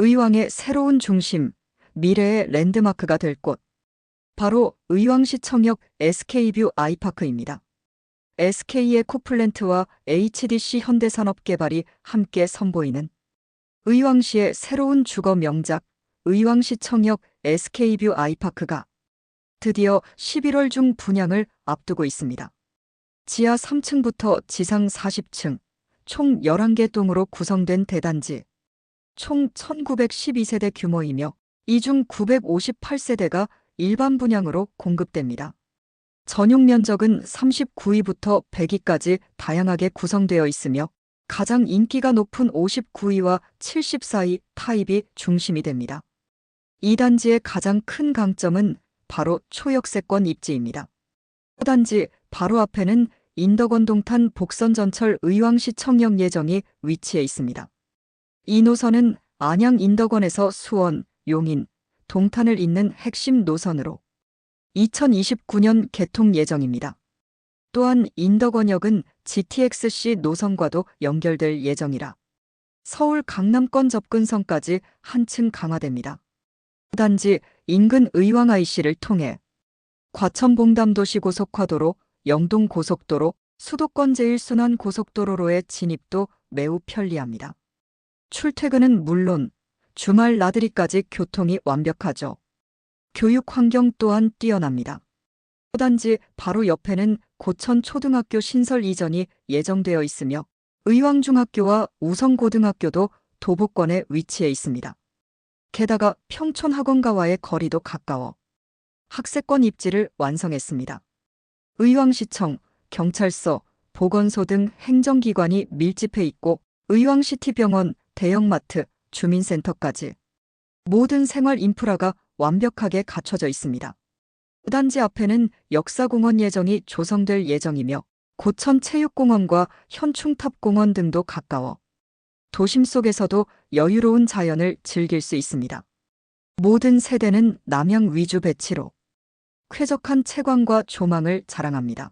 의왕의 새로운 중심, 미래의 랜드마크가 될 곳. 바로 의왕시 청역 SK뷰 아이파크입니다. SK의 코플랜트와 HDC 현대산업개발이 함께 선보이는 의왕시의 새로운 주거 명작 의왕시 청역 SK뷰 아이파크가 드디어 11월 중 분양을 앞두고 있습니다. 지하 3층부터 지상 40층, 총 11개 동으로 구성된 대단지, 총 1912세대 규모이며 이 중 958세대가 일반 분양으로 공급됩니다. 전용 면적은 39위부터 100위까지 다양하게 구성되어 있으며 가장 인기가 높은 59위와 74위 타입이 중심이 됩니다. 이 단지의 가장 큰 강점은 바로 초역세권 입지입니다. 단지 바로 앞에는 인덕원 동탄 복선전철 의왕시 청역 예정이 위치해 있습니다. 이 노선은 안양 인덕원에서 수원, 용인, 동탄을 잇는 핵심 노선으로 2029년 개통 예정입니다. 또한 인덕원역은 GTX-C 노선과도 연결될 예정이라 서울 강남권 접근성까지 한층 강화됩니다. 단지 인근 의왕 IC를 통해 과천봉담도시고속화도로, 영동고속도로, 수도권 제1순환 고속도로로의 진입도 매우 편리합니다. 출퇴근은 물론 주말 나들이까지 교통이 완벽하죠. 교육 환경 또한 뛰어납니다. 단지 바로 옆에는 고천 초등학교 신설 이전이 예정되어 있으며 의왕중학교와 우성고등학교도 도보권에 위치해 있습니다. 게다가 평촌학원가와의 거리도 가까워 학세권 입지를 완성했습니다. 의왕시청, 경찰서, 보건소 등 행정기관이 밀집해 있고 의왕시티병원, 대형마트, 주민센터까지 모든 생활 인프라가 완벽하게 갖춰져 있습니다. 단지 앞에는 역사공원 예정이 조성될 예정이며 고천 체육공원과 현충탑공원 등도 가까워 도심 속에서도 여유로운 자연을 즐길 수 있습니다. 모든 세대는 남향 위주 배치로 쾌적한 채광과 조망을 자랑합니다.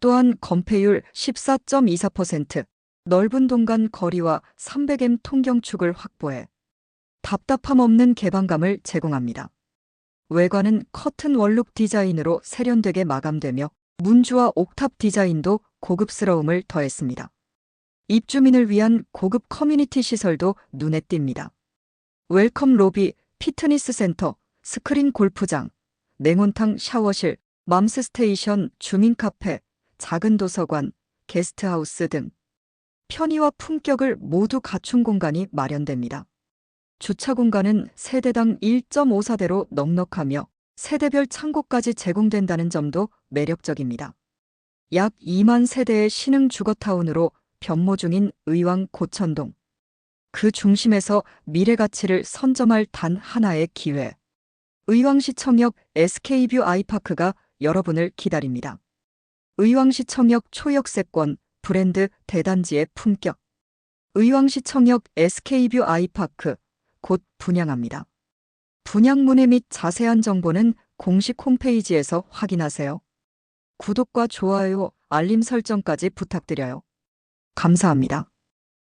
또한 건폐율 14.24%, 넓은 동간 거리와 300M 통경축을 확보해 답답함 없는 개방감을 제공합니다. 외관은 커튼 원룩 디자인으로 세련되게 마감되며 문주와 옥탑 디자인도 고급스러움을 더했습니다. 입주민을 위한 고급 커뮤니티 시설도 눈에 띕니다. 웰컴 로비, 피트니스 센터, 스크린 골프장, 냉온탕 샤워실, 맘스 스테이션, 주민 카페, 작은 도서관, 게스트하우스 등 편의와 품격을 모두 갖춘 공간이 마련됩니다. 주차 공간은 세대당 1.54대로 넉넉하며 세대별 창고까지 제공된다는 점도 매력적입니다. 약 2만 세대의 신흥 주거타운으로 변모 중인 의왕 고천동. 그 중심에서 미래 가치를 선점할 단 하나의 기회. 의왕시청역 SK뷰 아이파크가 여러분을 기다립니다. 의왕시청역 초역세권 브랜드 대단지의 품격. 의왕시 청역 SK뷰 아이파크 곧 분양합니다. 분양 문의 및 자세한 정보는 공식 홈페이지에서 확인하세요. 구독과 좋아요, 알림 설정까지 부탁드려요. 감사합니다.